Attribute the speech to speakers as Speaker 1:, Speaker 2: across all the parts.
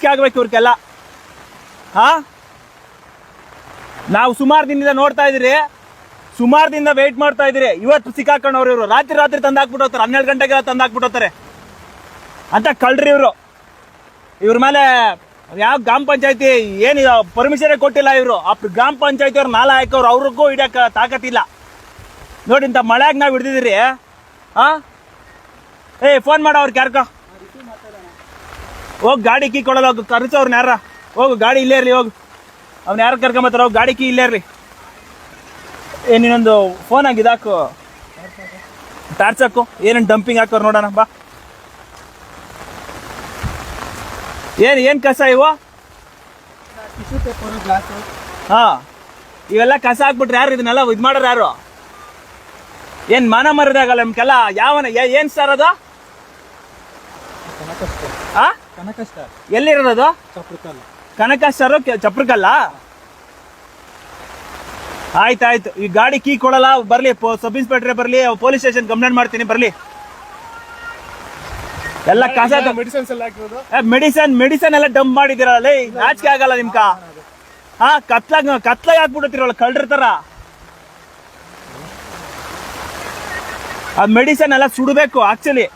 Speaker 1: ನಾಚಿಕೆ ಆಗ್ಬೇಕು ಇವ್ರಿಗೆಲ್ಲ. ಹಾ? ನಾವು ಸುಮಾರು ದಿನದಿಂದ ನೋಡ್ತಾ ಇದೀರಿ ಸುಮಾರು ದಿನದಿಂದ ವೆಯ್ಟ್ ಮಾಡ್ತಾ ಇದ್ರಿ ಇವತ್ತು ಸಿಕ್ಕಾಕೊಂಡವ್ರು ಇವರು. ರಾತ್ರಿ ರಾತ್ರಿ ತಂದು ಹಾಕ್ಬಿಟ್ಟೋತಾರೆ ಹನ್ನೆರಡು ಗಂಟೆಗೆಲ್ಲ ತಂದು ಹಾಕ್ಬಿಟ್ಟೋತಾರೆ ಅಂತ ಕಳ್ರಿ ಇವರು. ಇವ್ರ ಮೇಲೆ ಯಾವ ಗ್ರಾಮ ಪಂಚಾಯತಿ ಏನು ಪರ್ಮಿಷನ್ ಕೊಟ್ಟಿಲ್ಲ ಇವರು. ಆ ಗ್ರಾಮ ಪಂಚಾಯತಿ ಅವ್ರು ನಾಲ ಹಾಕೋರು, ಅವ್ರಿಗೂ ಹಿಡಿಯಕ್ಕ ತಾಕತ್ತಿಲ್ಲ. ನೋಡಿ ಇಂಥ ಮಳೆಯಾಗ ನಾವು ಹಿಡ್ದಿದ್ದೀರಿ. ಹಾ ಏ ಫೋನ್ ಮಾಡೋ ಅವ್ರಿಗೆ ಯಾರ್ಕ ಹೋಗಿ ಗಾಡಿ ಕೀ ಕೊಡಲ್ಲ, ಹೋಗಿ ಕರೆಸು ಅವ್ರನ್ನ ಯಾರ. ಹೋಗು ಗಾಡಿ ಇಲ್ಲೇ ಇರಲಿ, ಹೋಗು. ಅವ್ನ ಯಾರು ಕರ್ಕೊಂಬತ್ತಾರ ಹೋಗಿ ಗಾಡಿ ಕೀ ಇಲ್ಲೇ ಇರಲಿ. ಏ, ನೀನೊಂದು ಫೋನ್ ಆಗಿ ಇದಾಕು ಟಾರ್ಚ್ ಹಾಕು. ಏನೇನು ಡಂಪಿಂಗ್ ಹಾಕೋರು ನೋಡೋಣ, ಬಾ. ಏನು ಏನು ಕಸ ಇವು? ಹಾಂ. ಇವೆಲ್ಲ ಕಸ ಹಾಕ್ಬಿಟ್ರೆ ಯಾರು ಇದನ್ನೆಲ್ಲ ಇದು ಮಾಡೋರು ಯಾರು? ಏನ್ ಮಾನ ಮರದಾಗಲ್ಲ ನಮ್ಗೆಲ್ಲ? ಯಾವನ ಏನ್ ಸರ್ ಅದು? ಹಾಂ
Speaker 2: ಕನಕ ಸ್ಟಾರ್
Speaker 1: ಎಲ್ಲಿರೋದು?
Speaker 2: ಚಪ್ರಕಲ್ಲ.
Speaker 1: ಕನಕ ಸರ್ ಚಪ್ರಕಲ್ಲ? ಆಯ್ತಾಯ್ತು. ಈ ಗಾಡಿ ಕೀ ಕೊಡಲ್ಲ ಬರ್ಲಿ ಸಬ್ ಇನ್ಸ್ಪೆಕ್ಟ್ರೆ ಬರ್ಲಿ ಪೊಲೀಸ್ ಸ್ಟೇಷನ್ ಕಂಪ್ಲೇಂಟ್ ಮಾಡ್ತೀನಿ ಬರ್ಲಿ. ಎಲ್ಲ ಕಸ
Speaker 2: ಮೆಡಿಸಿನ್ಸ್ ಎಲ್ಲ ಹಾಕಿರೋದು?
Speaker 1: ಮೆಡಿಸನ್ ಮೆಡಿಸನ್ ಎಲ್ಲ ಡಂಪ್ ಮಾಡಿದಿರಲ್ಲ ನಾಚಿಕೆ ಆಗಲ್ಲ ನಿಮ್ಕ ಹಾ ಕತ್ಲಾಗ ಕತ್ಲಾಗ ಹಾಕ್ಬಿಟ್ಟಿರಲ್ಲ ಕಳ್ರಿರ್ತಾರ ಆ ಮೆಡಿಸನ್ ಎಲ್ಲ ಸುಡಬೇಕು ಆಕ್ಚುಲಿ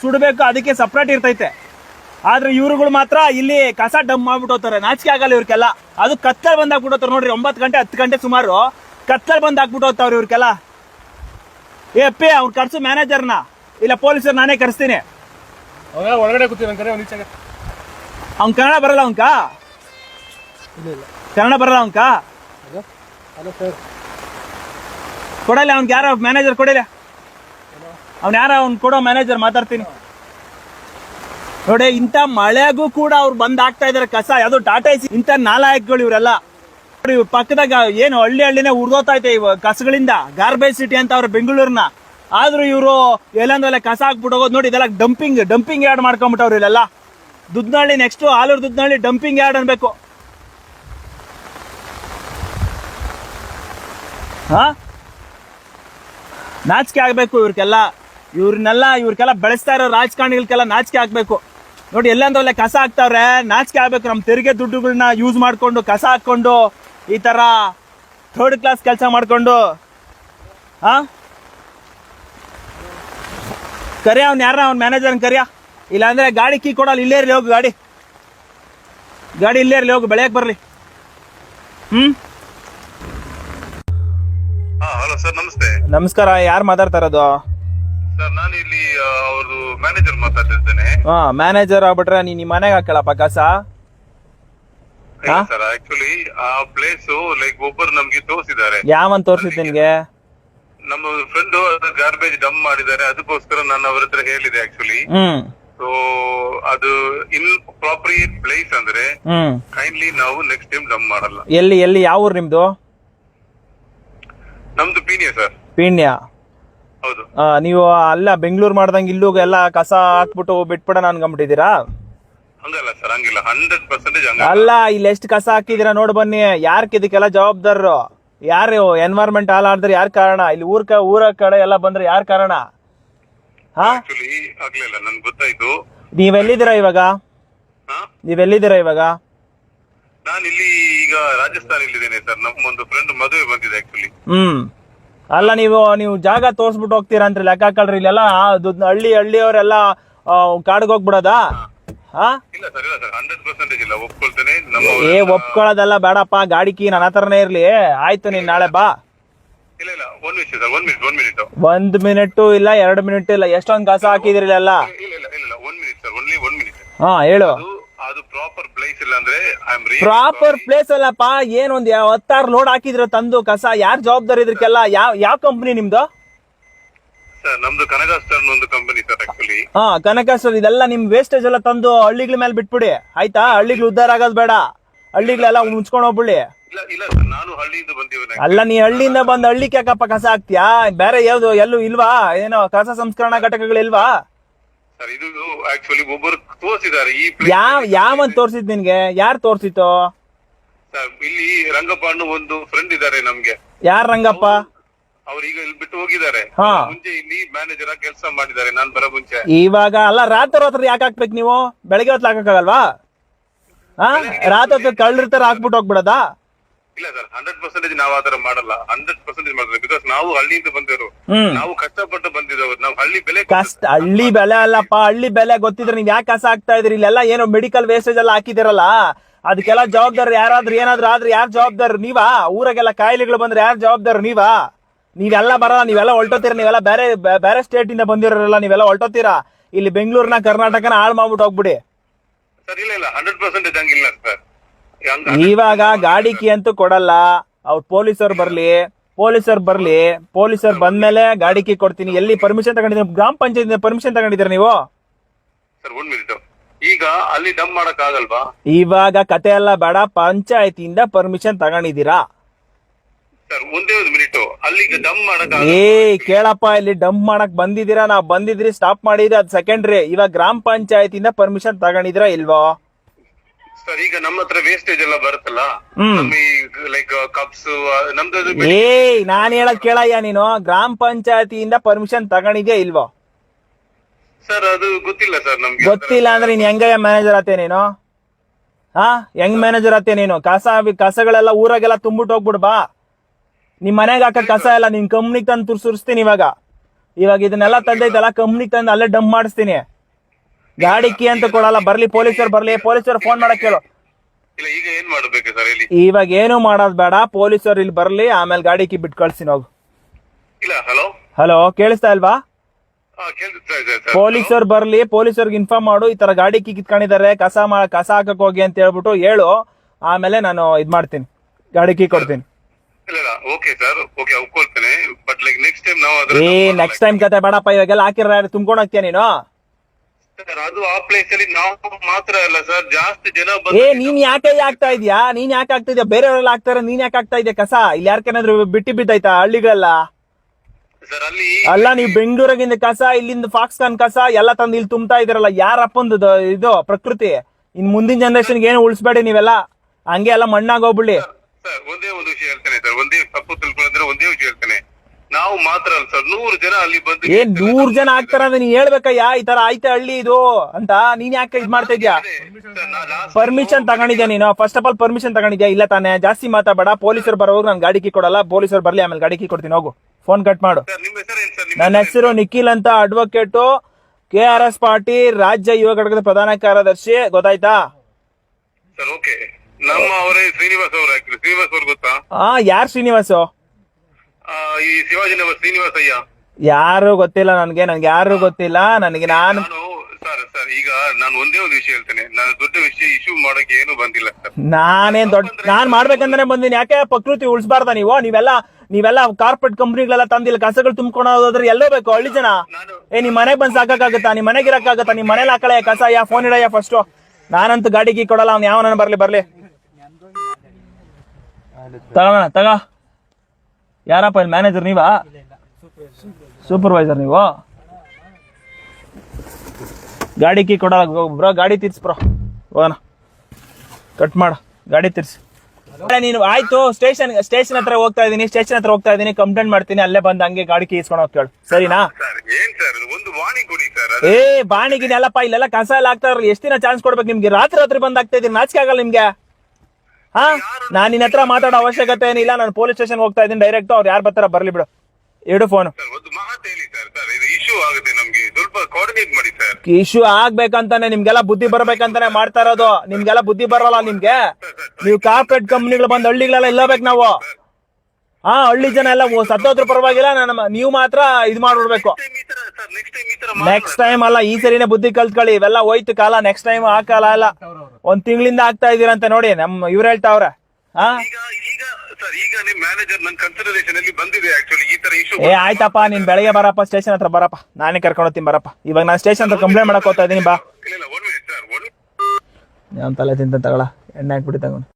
Speaker 1: ಸುಡಬೇಕು ಅದಕ್ಕೆ ಸಪ್ರೇಟ್ ಇರ್ತೈತೆ. ಆದ್ರೆ ಇವ್ರುಗಳು ಮಾತ್ರ ಇಲ್ಲಿ ಕಸ ಡಂಪ್ ಮಾಡ್ಬಿಟ್ಟು ಹೋಗ್ತಾರೆ. ನಾಚಿಕೆ ಆಗಲ್ಲ ಇವ್ರಿಗೆಲ್ಲ. ಅದು ಕತ್ತಲ್ ಬಂದ್ ಹಾಕ್ಬಿಟ್ಟು ನೋಡ್ರಿ ಒಂಬತ್ತು ಗಂಟೆ ಹತ್ತು ಗಂಟೆ ಸುಮಾರು. ಕತ್ತಲ್ ಬಂದ್ ಹಾಕ್ಬಿಟ್ಟು ಹೋಗ್ತಾವ್ರಿ ಇವ್ರಿಗೆಲ್ಲ. ಏ ಅಪ್ಪಿ ಅವ್ರು ಕರ್ಸು ಮ್ಯಾನೇಜರ್ನ ಇಲ್ಲ ಪೊಲೀಸರು ನಾನೇ ಕರೆಸ್ತೀನಿ.
Speaker 2: ಒಳಗಡೆ
Speaker 1: ಅವ್ನ್ ಕನ್ನಡ ಬರಲ್ಲ ಅವನ್ಕ? ಕನ್ನಡ ಬರಲ್ಲ ಅವನ್ಕ? ಕೊಡಲ್ಲ ಅವ್ನ್ಗೆ ಯಾರ ಮ್ಯಾನೇಜರ್ ಕೊಡಲ್ಲ. ಅವ್ನ್ ಯಾರ ಅವ್ನ್ ಕೊಡೋ ಮ್ಯಾನೇಜರ್ ಮಾತಾಡ್ತೀನಿ. ನೋಡಿ, ಇಂಥ ಮಳೆಗೂ ಕೂಡ ಅವ್ರು ಬಂದ್ ಆಗ್ತಾ ಇದಾರೆ ಕಸ. ಯಾವ್ದು ಟಾಟಾ ಎಸಿ ಇಂಥ ನಾಲಾಯಕ್ಗಳು ಇವರೆಲ್ಲ. ಪಕ್ಕದಾಗ ಏನು ಹಳ್ಳಿ ಹಳ್ಳಿನೇ ಉರ್ದೋತೈತೆ ಇವ ಕಸಗಳಿಂದ. ಗಾರ್ಬೇಜ್ ಸಿಟಿ ಅಂತ ಅವ್ರ ಬೆಂಗಳೂರಿನ. ಆದ್ರೂ ಇವರು ಎಲ್ಲಂದ್ರೆ ಕಸ ಹಾಕ್ಬಿಟ್ಟೋಗೋದು ನೋಡಿ, ಇದೆಲ್ಲ ಡಂಪಿಂಗ್ ಡಂಪಿಂಗ್ ಯಾರ್ಡ್ ಮಾಡ್ಕೊಂಬಿಟ್ಟವ್ರು ಇಲ್ಲೆಲ್ಲ Dudnahalli next Alur Dudnahalli dumping yard ಅನ್ಬೇಕು. ಹಾ? ನಾಚಿಕೆ ಆಗ್ಬೇಕು ಇವ್ರಿಗೆಲ್ಲ ಇವ್ರನ್ನೆಲ್ಲ ಇವ್ರಿಗೆಲ್ಲ ಬೆಳೆಸ್ತಾ ಇರೋ ರಾಜಕಾರಣಿಗಳಿಗೆಲ್ಲ ನಾಚಿಕೆ ಆಗ್ಬೇಕು. ನೋಡಿ ಎಲ್ಲಂದ್ರಲ್ಲೇ ಕಸ ಹಾಕ್ತಾವ್ರೆ ನಾಚಿಕೆ ಆಗ್ಬೇಕು. ನಮ್ಮ ತೆರಿಗೆ ದುಡ್ಡುಗಳನ್ನ ಯೂಸ್ ಮಾಡ್ಕೊಂಡು ಕಸ ಹಾಕೊಂಡು ಈ ತರ ಥರ್ಡ್ ಕ್ಲಾಸ್ ಕೆಲಸ ಮಾಡ್ಕೊಂಡು ಹಾ ಕರಿಯ ಅವ್ನ ಯಾರ ಅವ್ನ ಮ್ಯಾನೇಜರ್ನ ಕರಿಯ? ಇಲ್ಲಾಂದ್ರೆ ಗಾಡಿ ಕೀ ಕೊಡಲ್ಲ ಇಲ್ಲೇ ಇರ್ಲಿ ಹೋಗು ಗಾಡಿ. ಗಾಡಿ ಇಲ್ಲೇ ಇರ್ಲಿ ಹೋಗು ಬೆಳೆಯಕ್ ಬರ್ರಿ ಹ್ಮ್?
Speaker 3: ಹಲೋ ಸರ್ ನಮಸ್ತೆ.
Speaker 1: ನಮಸ್ಕಾರ ಯಾರು ಮಾತಾಡ್ತಾ ಇರೋದು?
Speaker 3: ಸರ್ ನಾನು ಇಲ್ಲಿ ಅವ್ರದ್ದು ಮ್ಯಾನೇಜರ್ ಮಾತಾಡ್ತಿದ್ದೇನೆ.
Speaker 1: ಹಾ ಮ್ಯಾನೇಜರ್ ಆಗ್ಬಿಟ್ರೆ ನೀನ್ ನಿಮ್ ಮನೆಗೆ ಹಾಕಳಪ್ಪ ಕಸ? ಹಾ?
Speaker 3: ಸರ್ ಆಕ್ಚುಲಿ ಆ ಪ್ಲೇಸ್ ಲೈಕ್ ಒಬ್ಬರು ನಮ್ಗೆ ತೋರಿಸಿದ್ದಾರೆ.
Speaker 1: ಯಾವನ್ ತೋರ್ಸಿದ್ ನಿನ್ಗೆ?
Speaker 3: ನಮ್ಮ ಫ್ರೆಂಡ್ ಗಾರ್ಬೇಜ್ ಡಂಪ್ ಮಾಡಿದ್ದಾರೆ. ಅದಕ್ಕೋಸ್ಕರ ನಾನು ಅವ್ರ ಹತ್ರ ಹೇಳಿದೆ ಆಕ್ಚುಲಿ
Speaker 1: ಹ್ಮ್.
Speaker 3: ಸೊ ಅದು ಇನ್ ಪ್ರಾಪರಿಯೇಟ್ ಪ್ಲೇಸ್ ಅಂದ್ರೆ
Speaker 1: ಹ್ಮ್.
Speaker 3: ಕೈಂಡ್ಲಿ ನಾವು ನೆಕ್ಸ್ಟ್ ಟೈಮ್ ಡಂಪ್ ಮಾಡಲ್ಲ.
Speaker 1: ಎಲ್ಲಿ ಎಲ್ಲಿ ಯಾವ ಊರು ನಿಮ್ದು?
Speaker 3: ನಮ್ದು ಪೀಣ್ಯ ಸರ್.
Speaker 1: ಪೀಣ್ಯ. ನೀವು ಅಲ್ಲ ಬೆಂಗಳೂರು ಮಾಡ್ದಂಗೆ ಇಲ್ಲೂ ಎಲ್ಲ ಕಸ ಹಾಕ್ಬಿಟ್ಟು ಬಿಟ್ಬಿಡೋಣ ಅನ್ಕೊಂಬಿಟ್ಟಿದ್ದೀರಾ
Speaker 3: ಹಂಗಲ್ಲ ಸರ್ ಹಂಗಿಲ್ಲ. ಹಂಡ್ರೆಡ್ ಪರ್ಸೆಂಟೇಜ್ ಹಂಗ
Speaker 1: ಅಲ್ಲ ಇಲ್ಲಿ ಎಷ್ಟು ಕಸ ಹಾಕಿದೀರಾ ನೋಡ್ ಬನ್ನಿ. ಯಾರ್ಕ್ ಇದಕ್ಕೆಲ್ಲ ಜವಾಬ್ದಾರರು? ಯಾರು ಎನ್ವೈರ್ಮೆಂಟ್ ಹಾಳಾಡಿದ್ರೆ ಯಾರ್ ಕಾರಣ? ಇಲ್ಲಿ ಊರ್ ಕ ಊರ ಕಡೆ ಎಲ್ಲ ಬಂದ್ರೆ ಯಾರ್ ಕಾರಣ? ಹಾ?
Speaker 3: ಆಕ್ಚುಲಿ ಆಗ್ಲಿಲ್ಲ. ನನ್ಗೆ ಗೊತ್ತಾಯ್ತು.
Speaker 1: ನೀವೆಲ್ಲಿದ್ದೀರಾ ಇವಾಗ?
Speaker 3: ಹಾ?
Speaker 1: ನೀವೆಲ್ಲಿದ್ದೀರಾ ಇವಾಗ?
Speaker 3: ನಾನು ಇಲ್ಲಿ ಈಗ ರಾಜಸ್ಥಾನ ಇಲ್ಲಿದ್ದೇನೆ ಸರ್ ನಮ್ಮೊಂದು ಫ್ರೆಂಡ್ ಮದುವೆ ಬಂದಿದೆ ಆಕ್ಚುಲಿ
Speaker 1: ಹ್ಮ್. ಅಲ್ಲ ನೀವು ನೀವು ಜಾಗ ತೋರಿಸ್ಬಿಟ್ಟು ಹೋಗ್ತೀರಾ ಅಂತ ಲೆಕ್ಕ ಹಾಕಳ್ರಿ ಇಲ್ಲೆಲ್ಲ ಹಳ್ಳಿ ಹಳ್ಳಿಯವರೆಲ್ಲ ಕಾಡ್ಗೆ ಹೋಗ್ಬಿಡೋದಾ? ಹಾ?
Speaker 3: ಇಲ್ಲ ಸರ್ ಇಲ್ಲ ಸರ್ ಹಂಡ್ರೆಡ್ ಪರ್ಸೆಂಟೇಜ್ ಇಲ್ಲ ಒಪ್ಕೊಳ್ತೇನೆ ನಮ್ಮ
Speaker 1: ಏ ಒಪ್ಕೊಳ್ಳೋದೆಲ್ಲ ಬೇಡಪ್ಪ ಗಾಡಿ ಕೀ ನನ್ನ ಹತ್ರನೇ ಇರ್ಲಿ ಆಯ್ತು ನೀನ್ ನಾಳೆ ಬಾ.
Speaker 3: ಇಲ್ಲ ಇಲ್ಲ ಒಂದ್ ನಿಮಿಷ ಸರ್ ಒಂದ್ ಮಿನಿಟ್ ಒಂದ್ ಮಿನಿಟ್
Speaker 1: ಒಂದ್ ಮಿನಿಟ್ ಇಲ್ಲ ಎರಡು ಮಿನಿಟ್ ಇಲ್ಲ ಎಷ್ಟೊಂದ್ ಕಸ ಹಾಕಿದ್ರಿ
Speaker 3: ಇಲ್ಲ ಇಲ್ಲ ಇಲ್ಲ ಇಲ್ಲ ಒಂದ್ ಮಿನಿಟ್ ಸರ್ ಓನ್ಲಿ ಒಂದ್ ಮಿನಿಟ್
Speaker 1: ಹಾ ಹೇಳು.
Speaker 3: ಪ್ಲೇಸ್ ಇಲ್ಲ ಅಂದ್ರೆ
Speaker 1: ಪ್ರಾಪರ್ ಪ್ಲೇಸ್ ಅಲ್ಲಪ್ಪ ಏನ್ ಒಂದ್ ಹತ್ತಾರು ಲೋಡ್ ಹಾಕಿದ್ರ ತಂದು ಕಸ ಯಾರ್ ಜವಾಬ್ದಾರಿ ಇದಕ್ಕೆಲ್ಲ ಯಾವ ಯಾವ ಕಂಪನಿ ನಿಮ್ದು?
Speaker 3: ಸರ್ ನಮ್ದು ಕನಗಾಸ್ಟರ್ನ್ ಒಂದು ಕಂಪನಿ ಸರ್ ಆಕ್ಚುಲಿ
Speaker 1: ಹಾ ಕನಕ ಸರ್ ಇದೆಲ್ಲ ನಿಮ್ ವೇಸ್ಟೇಜ್ ಎಲ್ಲ ತಂದು ಹಳ್ಳಿಗಳ ಮೇಲೆ ಬಿಟ್ಬಿಡಿ. ಆಯ್ತಾ? ಹಳ್ಳಿಗಳು ಉದ್ದಾರ ಆಗೋದ್ ಬೇಡ. ಹಳ್ಳಿಗಳೆಲ್ಲ ಮುಂಚ್ಕೊಂಡು ಹೋಗ್ಬಿಡಿ.
Speaker 3: ಇಲ್ಲ ಇಲ್ಲ ಸರ್ ನಾನು ಹಳ್ಳಿಯಿಂದ ಬಂದಿದ್ದೇನೆ
Speaker 1: ಅಲ್ಲ ನೀ ಹಳ್ಳಿಯಿಂದ ಬಂದ್ ಹಳ್ಳಿ ಯಾಕಪ್ಪ ಕಸ ಹಾಕ್ತಿಯಾ? ಬೇರೆ ಯಾವ್ದು ಎಲ್ಲೂ ಇಲ್ವಾ? ಏನೋ ಕಸ ಸಂಸ್ಕರಣಾ ಘಟಕಗಳು ಇಲ್ವಾ
Speaker 3: ಸರ್ ಇದು ಆಕ್ಚುಲಿ ಒಬ್ಬರು ತೋರಿಸಿದ್ದಾರೆ ಈ
Speaker 1: ಯಾವ ಯಾವನ್ ತೋರ್ಸಿದ್ ನಿನ್ಗೆ? ಯಾರ್ ತೋರ್ಸಿತ್ತು?
Speaker 3: ಸರ್ ಇಲ್ಲಿ ರಂಗಪ್ಪ ಅನ್ನೋ ಒಂದು ಫ್ರೆಂಡ್ ಇದ್ದಾರೆ ನಮ್ಗೆ.
Speaker 1: ಯಾರ್ ರಂಗಪ್ಪ?
Speaker 3: ಅವ್ರು ಈಗ ಇಲ್ಲಿ ಬಿಟ್ಟು ಹೋಗಿದ್ದಾರೆ.
Speaker 1: ಹಾ.
Speaker 3: ಮುಂಚೆ ಇಲ್ಲಿ ಮ್ಯಾನೇಜರ್ ಆಗಿ ಕೆಲಸ ಮಾಡಿದ್ದಾರೆ ನಾನ್ ಬರೋ ಮುಂಚೆ.
Speaker 1: ಇವಾಗ ಅಲ್ಲ ರಾತ್ರಿ ರಾತ್ರಿ ಯಾಕೆ ಹಾಕ್ಬೇಕು ನೀವು? ಬೆಳಗ್ಗೆ ಹೊತ್ತು ಹಾಕಕ್ಕಾಗಲ್ವಾ? ಹಾ? ರಾತ್ರಿ ಹೊತ್ತು ತರ ಹಾಕ್ಬಿಟ್ಟು ಹೋಗ್ಬಿಡದಾ?
Speaker 3: ಇಲ್ಲ ಸರ್ ಹಂಡ್ರೆಡ್ ಪರ್ಸೆಂಟೇಜ್ ನಾವು ಆತರ ಮಾಡಲ್ಲ. ಹಂಡ್ರೆಡ್ ಪರ್ಸೆಂಟೇಜ್ ಮಾಡ್ತೀವಿ ಬಿಕಾಸ್ ನಾವು ಹಳ್ಳಿಯಿಂದ ಬಂದಿರೋ ನಾವು ಕಷ್ಟಪಟ್ಟು ಬಂದಿದ್ದವರು ನಾವು ಹಳ್ಳಿ ಬೆಲೆ
Speaker 1: ಕಷ್ಟ ಹಳ್ಳಿ ಬೆಲೆ ಅಲ್ಲಪ್ಪ ಹಳ್ಳಿ ಬೆಲೆ ಗೊತ್ತಿದ್ರೆ ನೀವ್ ಯಾಕೆ ಕಸ ಆಗ್ತಾ ಇದ್ರಿ ಇಲ್ಲೆಲ್ಲ ಏನೋ ಮೆಡಿಕಲ್ ವೇಸ್ಟೇಜ್ ಎಲ್ಲ ಹಾಕಿದಿರಲ್ಲ ಅದಕ್ಕೆಲ್ಲ ಜವಾಬ್ದಾರಿ ಯಾರಾದ್ರೂ ಏನಾದ್ರೂ ಆದ್ರೆ ಯಾರು ಜವಾಬ್ದಾರಿ? ನೀವಾ? ಊರಾಗೆಲ್ಲ ಕಾಯಿಲೆಗಳು ಬಂದ್ರೆ ಯಾರು ಜವಾಬ್ದಾರಿ? ನೀವಾ? ನೀವೆಲ್ಲ ಬರಲ್ಲ ನೀವೆಲ್ಲ ಹೊಲ್ಟೋತೀರ? ನೀವೆಲ್ಲ ಬೇರೆ ಬೇರೆ ಸ್ಟೇಟ್ ಇಂದ ಬಂದಿರೋರಲ್ಲ ನೀವೆಲ್ಲ ಹೊಲ್ಟೋತೀರಾ? ಇಲ್ಲಿ ಬೆಂಗಳೂರಿನ ಕರ್ನಾಟಕನ ಹಾಳು ಮಾಡ್ಬಿಟ್ಟು ಹೋಗ್ಬಿಡಿ.
Speaker 3: ಸರ್ ಇಲ್ಲ ಇಲ್ಲ. ಹಂಡ್ರೆಡ್ ಪರ್ಸೆಂಟೇಜ್ ಹಂಗಿಲ್ಲ ಸರ್.
Speaker 1: ಇವಾಗ ಗಾಡಿ ಕೀ ಅಂತೂ ಕೊಡಲ್ಲ. ಅವ್ರ ಪೊಲೀಸರು ಬರ್ಲಿ ಪೊಲೀಸರು ಬರ್ಲಿ ಪೊಲೀಸರು ಬಂದ್ಮೇಲೆ ಗಾಡಿ ಕೀ ಕೊಡ್ತೀನಿ. ಎಲ್ಲಿ ಪರ್ಮಿಷನ್ ತಗೊಂಡಿದ್ದೀನಿ ಗ್ರಾಮ ಪಂಚಾಯತ್ ಪರ್ಮಿಷನ್ ತಗೊಂಡಿದ್ದೀರಾ ನೀವು?
Speaker 3: ಸರ್ ಒಂದ್ ಮಿನಿಟ್ ಈಗ ಅಲ್ಲಿ ಡಮ್ ಮಾಡಕ್ ಆಗಲ್ವಾ?
Speaker 1: ಇವಾಗ ಕತೆ ಎಲ್ಲ ಬೇಡ. ಪಂಚಾಯತಿಯಿಂದ ಪರ್ಮಿಷನ್ ತಗೊಂಡಿದ್ದೀರಾ?
Speaker 3: ಸರ್ ಒಂದೇ ಒಂದು ಮಿನಿಟ್ ಅಲ್ಲಿಗೆ ಡಮ್ ಮಾಡಕ್
Speaker 1: ಏ ಕೇಳಪ್ಪ ಇಲ್ಲಿ ಡಂಪ್ ಮಾಡಕ್ ಬಂದಿದ್ದೀರಾ? ನಾವ್ ಬಂದಿದ್ರಿ ಸ್ಟಾಪ್ ಮಾಡಿದ್ರಿ ಅದ್ ಸೆಕೆಂಡ್ರಿ ಇವಾಗ ಗ್ರಾಮ ಪಂಚಾಯತಿಯಿಂದ ಪರ್ಮಿಷನ್ ತಗೊಂಡಿದ್ದೀರಾ ಇಲ್ವೋ?
Speaker 3: ಸರ್ ಈಗ ನಮ್ಮ ಹತ್ರ ವೇಸ್ಟೇಜ್ ಎಲ್ಲ ಬರುತ್ತಲ್ಲ?
Speaker 1: ಹ್ಮ್.
Speaker 3: ಲೈಕ್ ಕಪ್ಸ್ ನಮ್ದು ಅದು
Speaker 1: ಏ ನಾನ್ ಹೇಳಕ್ ಕೇಳಯ್ಯ ನೀನು. ಗ್ರಾಮ ಪಂಚಾಯತಿಯಿಂದ ಪರ್ಮಿಷನ್ ತಗೊಂಡಿದ್ಯಾ ಇಲ್ವೋ?
Speaker 3: ಸರ್ ಅದು ಗೊತ್ತಿಲ್ಲ ಸರ್ ನಮ್ಗೆ.
Speaker 1: ಗೊತ್ತಿಲ್ಲ ಅಂದ್ರೆ ನೀನ್ ಹೆಂಗಯ್ಯ ಮ್ಯಾನೇಜರ್ ಆತೆ ನೀನು? ಹಾ ಹೆಂಗ್ ಮ್ಯಾನೇಜರ್ ಆತೆ ನೀನು? ಕಸ ಕಸಗಳೆಲ್ಲ ಊರಾಗೆಲ್ಲ ತುಂಬಿಟ್ಟು ಹೋಗ್ಬಿಡ್ ಬಾ. ನಿಮ್ ಮನೆಗೆ ಹಾಕ ಕಸ ಎಲ್ಲ ನಿನ್ ಕಂಪ್ನಿಗ್ ತಂದು ತುರ್ಸುರ್ಸ್ತೀನಿ ಇವಾಗ. ಇವಾಗ ಇದನ್ನೆಲ್ಲ ತಂದೈತಲ್ಲ ಕಂಪ್ನಿಗ್ ತಂದು ಅಲ್ಲೇ ಡಂಪ್ ಮಾಡಿಸ್ತೀನಿ. ಗಾಡಿ ಕೀ ಅಂತ ಕೊಡಲ್ಲ ಬರ್ಲಿ ಪೊಲೀಸರು ಬರ್ಲಿ ಪೊಲೀಸರು ಫೋನ್ ಮಾಡಕ್ ಕೇಳು.
Speaker 3: ಇಲ್ಲ ಈಗ ಏನ್ ಮಾಡ್ಬೇಕು ಸರ್ ಇಲ್ಲಿ?
Speaker 1: ಇವಾಗ ಏನು ಮಾಡೋದ್ ಬೇಡ ಪೊಲೀಸರು ಇಲ್ಲಿ ಬರ್ಲಿ ಆಮೇಲೆ ಗಾಡಿ ಕಿ ಬಿಟ್ ಕಳ್ಸಿನ ಹೋಗು.
Speaker 3: ಇಲ್ಲ ಹಲೋ?
Speaker 1: ಹಲೋ ಕೇಳಿಸ್ತಾ ಇಲ್ವಾ?
Speaker 3: ಕೇಳ್ತಾ ಇದೆ ಸರ್
Speaker 1: ಪೊಲೀಸರು ಬರ್ಲಿ ಪೊಲೀಸರ್ಗೆ ಇನ್ಫಾರ್ಮ್ ಮಾಡು ಈ ತರ ಗಾಡಿ ಕಿ ಕಿತ್ಕೊಂಡಿದ್ದಾರೆ ಕಸ ಮಾ ಕಸ ಹಾಕಕ್ ಹೋಗಿ ಅಂತ ಹೇಳ್ಬಿಟ್ಟು ಹೇಳು ಆಮೇಲೆ ನಾನು ಇದ್ ಮಾಡ್ತೀನಿ ಗಾಡಿ ಕೀ ಕೊಡ್ತೀನಿ.
Speaker 3: ಇಲ್ಲ ಇಲ್ಲ ಓಕೆ ಸರ್ ಓಕೆ ಒಪ್ಕೊಳ್ತೇನೆ ಬಟ್ ಲೈಕ್ ನೆಕ್ಸ್ಟ್ ಟೈಮ್ ನಾವು ಅದ್ರ
Speaker 1: ಏ ನೆಕ್ಸ್ಟ್ ಟೈಮ್ ಕತೆ ಬೇಡಪ್ಪ ಇವಾಗೆಲ್ಲ ಹಾಕಿರ ತುಂಬ್ಕೊಂಡು ಹೋಗ್ತೀಯ ನೀನು?
Speaker 3: ಸರ್ ಅದು ಆ ಪ್ಲೇಸ್ ಅಲ್ಲಿ ನಾವು ಮಾತ್ರ ಅಲ್ಲ ಸರ್ ಜಾಸ್ತಿ ಜನ
Speaker 1: ಏ ನೀನ್ ಯಾಕೆ ಆಗ್ತಾ ಇದೀಯಾ? ನೀನ್ ಯಾಕೆ ಆಗ್ತಾ ಇದೀಯ? ಬೇರೆಯವರೆಲ್ಲ ಆಗ್ತಾರೆ ನೀನ್ ಯಾಕೆ ಆಗ್ತಾ ಇದೆಯಾ ಕಸ? ಇಲ್ಲಿ ಯಾರ್ಕೇನಾದ್ರು ಬಿಟ್ಟಿ ಬಿದ್ದಾಯ್ತಾ ಹಳ್ಳಿಗಳಲ್ಲ?
Speaker 3: ಸರ್ ಅಲ್ಲಿ
Speaker 1: ಅಲ್ಲ ನೀವು ಬೆಂಗಳೂರಾಗಿಂದ ಕಸ ಇಲ್ಲಿಂದ ಫಾಕ್ಸ್ಕಾನ್ ಕಸ ಎಲ್ಲ ತಂದು ಇಲ್ಲಿ ತುಂಬ್ತಾ ಇದಾರಲ್ಲ ಯಾರಪ್ಪಂದು ಅಪ್ಪಂದು ಇದು ಪ್ರಕೃತಿ? ಇನ್ ಮುಂದಿನ ಜನರೇಷನ್ ಏನು ಉಳಿಸ್ಬೇಡಿ ನೀವೆಲ್ಲ? ಹಂಗೆ ಎಲ್ಲ ಮಣ್ಣಾಗ
Speaker 3: ಸರ್ ಒಂದೇ ಒಂದು ವಿಷಯ ಹೇಳ್ತೇನೆ ಸರ್ ಒಂದೇ ತಪ್ಪು ತಿಳ್ಕೊಂಡ್ರೆ ಒಂದೇ ವಿಷಯ ಹೇಳ್ತೇನೆ. ನಾವು ಮಾತ್ರ ಅಲ್ಲ ಸರ್ ನೂರು ಜನ ಅಲ್ಲಿ ಬಂದು
Speaker 1: ಏನ್ ನೂರ್ ಜನ ಆಗ್ತಾರ ಅಂದ್ರೆ ನೀನ್ ಹೇಳ್ಬೇಕಯ್ಯ ಈ ತರ ಆಯ್ತಾ ಹಳ್ಳಿ ಇದು ಅಂತ? ನೀನ್ ಯಾಕೆ ಇದ್ ಮಾಡ್ತಾ ಇದ್ಯಾ? ಪರ್ಮಿಷನ್ ತಗೊಂಡಿದ್ಯಾ ನೀನು? ಫಸ್ಟ್ ಆಫ್ ಆಲ್ ಪರ್ಮಿಷನ್ ತಗೊಂಡಿದ್ಯಾ? ಇಲ್ಲ ತಾನೇ ಜಾಸ್ತಿ ಮಾತಾಡಬೇಡ. ಪೊಲೀಸರು ಬರೋವಾಗ ನಾನು ಗಾಡಿ ಕೀ ಕೊಡಲ್ಲ. ಪೊಲೀಸರು ಬರ್ಲಿ ಆಮೇಲೆ ಗಾಡಿ ಕೀ ಕೊಡ್ತೀನಿ ಹೋಗು. ಫೋನ್ ಕಟ್ ಮಾಡು.
Speaker 3: ನಿಮ್ಮ ಹೆಸರು ಸರ್ ನಿಮ್ಮ
Speaker 1: ನನ್ನ ಹೆಸರು ನಿಖಿಲ್ ಅಂತ advocate K R S party ರಾಜ್ಯ ಯುವ ಘಟಕದ ಪ್ರಧಾನ ಕಾರ್ಯದರ್ಶಿ. ಗೊತ್ತಾಯ್ತಾ?
Speaker 3: ಸರ್ ಓಕೆ ನಮ್ಮ ಅವರೇ ಶ್ರೀನಿವಾಸ್ ಅವರು ಶ್ರೀನಿವಾಸ್ ಅವ್ರು ಗೊತ್ತಾ?
Speaker 1: ಆ ಯಾರ್ ಶ್ರೀನಿವಾಸು?
Speaker 3: ಈ ಶಿವಾಜಿನಗರ ಶ್ರೀನಿವಾಸ್ ಅಯ್ಯ.
Speaker 1: ಯಾರು ಗೊತ್ತಿಲ್ಲ ನನ್ಗೆ ನನ್ಗೆ ಯಾರು ಗೊತ್ತಿಲ್ಲ ನನಗೆ ನಾನು
Speaker 3: ನಾನು ಸರ್ ಸರ್ ಈಗ ನಾನು ಒಂದೇ ಒಂದು ವಿಷಯ ಹೇಳ್ತೇನೆ. ನಾನು ದೊಡ್ಡ ವಿಷಯ ಇಶ್ಯೂ ಮಾಡಕ್ಕೆ ಏನು ಬಂದಿಲ್ಲ ಸರ್.
Speaker 1: ನಾನೇನ್ ದೊಡ್ಡ ನಾನ್ ಮಾಡ್ಬೇಕಂತಾನೆ ಬಂದಿನಿ. ಯಾಕೆ ಪ್ರಕೃತಿ ಉಳಿಸಬಾರ್ದ ನೀವು? ನೀವೆಲ್ಲ ನೀವೆಲ್ಲ ಕಾರ್ಪೊರೇಟ್ ಕಂಪ್ನಿಗಳೆಲ್ಲ ತಂದಿಲ್ಲ ಕಸಗಳು ತುಂಬಿಕೊಂಡು ಹೋದ್ರೆ ಎಲ್ಲೋ ಬೇಕು ಹಳ್ಳಿ ಜನ. ಏ ನಿಮ್ ಮನೆಗ್ ಬಂದ್ ಸಾಕಾಗತ್ತಾ ನಿಮ್ ಮನೆಗೆ ಇರಕ್ಕಾಗತ್ತಾ? ನಿಮ್ ಮನೇಲಿ ಹಾಕಳೆ ಕಸ ಯಾ ಫೋನ್ ಇಡಯ್ಯ ಫಸ್ಟ್ ನಾನಂತೂ ಗಾಡಿ ಕೀ ಕೊಡಲ್ಲ ಅವ್ನು ಯಾವನ ಬರ್ಲಿ ಬರ್ಲಿ. ತಗೋಣ ತಗ. ಯಾರಪ್ಪ ಇಲ್ಲಿ ಮ್ಯಾನೇಜರ್ ನೀವಾ? ಸೂಪರ್ವೈಸರ್ ನೀವು? ಗಾಡಿ ಕೀ ಕೊಡಲ್ಲ ಬ್ರೋ ಗಾಡಿ ತಿರ್ಸ್ ಬ್ರೋ. ಹೋಗೋಣ. ಕಟ್ ಮಾಡು. ಗಾಡಿ ತಿರ್ಸಿ. ನೀನು ಆಯ್ತು ಸ್ಟೇಷನ್ ಸ್ಟೇಷನ್ ಹತ್ರ ಹೋಗ್ತಾ ಇದೀನಿ ಸ್ಟೇಷನ್ ಹತ್ರ ಹೋಗ್ತಾ ಇದೀನಿ ಕಂಪ್ಲೇಂಟ್ ಮಾಡ್ತೀನಿ ಅಲ್ಲೇ ಬಂದ್ ಹಂಗೆ ಗಾಡಿ ಕೀಸ್ಕೊಂಡು ಹೋಗ್ ಹೋಗಿ ಕೇಳು. ಸರಿನಾ? ಏ ಬಾಣಿಗಿನ ಎಲ್ಲಪ್ಪ ಇಲ್ಲೆಲ್ಲ ಕಸ ಎಲ್ಲ ಆಗ್ತಾ ಇರಲ್ಲ ಎಷ್ಟು ದಿನ ಚಾನ್ಸ್ ಕೊಡ್ಬೇಕು ನಿಮ್ಗೆ? ರಾತ್ರಿ ರಾತ್ರಿ ಬಂದ್ ಆಗ್ತಾ ಇದೀನಿ ನಾಚಿಕೆ ಆಗಲ್ಲ ನಿಮ್ಗೆ? ಹಾ ನಾನ್ ನಿನ್ನ ಹತ್ರ ಮಾತಾಡೋ ಅವಶ್ಯಕತೆ ಏನಿಲ್ಲ ನಾನು ಪೊಲೀಸ್ ಸ್ಟೇಷನ್ ಹೋಗ್ತಾ ಇದೀನಿ ಡೈರೆಕ್ಟ್ ಅವ್ರು ಯಾರು ಬರ್ತಾರ ಬರ್ಲಿ ಬಿಡು. ಇಡು ಫೋನ್
Speaker 3: ಸರ್ ಒಂದು ಮಾತು ಹೇಳಿ ಸರ್ ಸರ್ ಇದು ಇಶ್ಯೂ ಆಗುತ್ತೆ ನಮ್ಗೆ ಸ್ವಲ್ಪ ಕೋಆರ್ಡಿನೇಟ್ ಮಾಡಿ ಸರ್.
Speaker 1: ಇಶ್ಯೂ ಆಗ್ಬೇಕಂತಾನೆ ನಿಮ್ಗೆಲ್ಲ ಬುದ್ಧಿ ಬರ್ಬೇಕಂತಾನೆ ಮಾಡ್ತಾ ಇರೋದು. ನಿಮ್ಗೆಲ್ಲ ಬುದ್ಧಿ ಬರಲ್ಲ ನಿಮ್ಗೆ? ನೀವು ಕಾರ್ಪೊರೇಟ್ ಕಂಪ್ನಿಗಳು ಬಂದ್ ಹಳ್ಳಿಗಳೆಲ್ಲ ಇಲ್ಲಬೇಕು ನಾವು. ಹಾ ಹಳ್ಳಿ ಜನ ಎಲ್ಲ ಸತ್ತೋದ್ರ ಪರವಾಗಿಲ್ಲ ನಾನು ನೀವು ಮಾತ್ರ ಇದು ಮಾಡ್ಬಿಡ್ಬೇಕು.
Speaker 3: ನೆಕ್ಸ್ಟ್ ಟೈಮ್
Speaker 1: ಅಲ್ಲ ಈ ಸರಿನೇ ಬುದ್ಧಿ ಕಲ್ತ್ಕೊಳ್ಳಿ ಇವೆಲ್ಲ ಹೋಯ್ತು ಕಾಲ ನೆಕ್ಸ್ಟ್ ಟೈಮ್ ಆ ಕಾಲ ಅಲ್ಲ ಒಂದ್ ತಿಂಗಳಿಂದ ಆಗ್ತಾ ಇದೀರಂತ ನೋಡಿ ನಮ್ ಇವ್ರು ಹೇಳ್ತಾವ್ರೆ ಹಾ ಏ ಆಯ್ತಪ್ಪ ನೀನ್ ಬೆಳಗ್ಗೆ ಬರಪ್ಪ ಸ್ಟೇಷನ್ ಹತ್ರ ಬರಪ್ಪ. ನಾನೇ ಕರ್ಕೊಂಡು ಹೋಗ್ತೀನಿ ಬರಪ್ಪ. ಇವಾಗ ನಾನು ಸ್ಟೇಷನ್ ಹತ್ರ ಕಂಪ್ಲೇಂಟ್ ಮಾಡಕ್ ಹೋಗ್ತಾ ಇದೀನಿ ಬಾ. ನಾನು ತಲೆ ತಿಂತ ತಗೊಳ ಎಣ್ಣೆ ಹಾಕ್ಬಿಟ್ಟು ತಗೊಂಡು.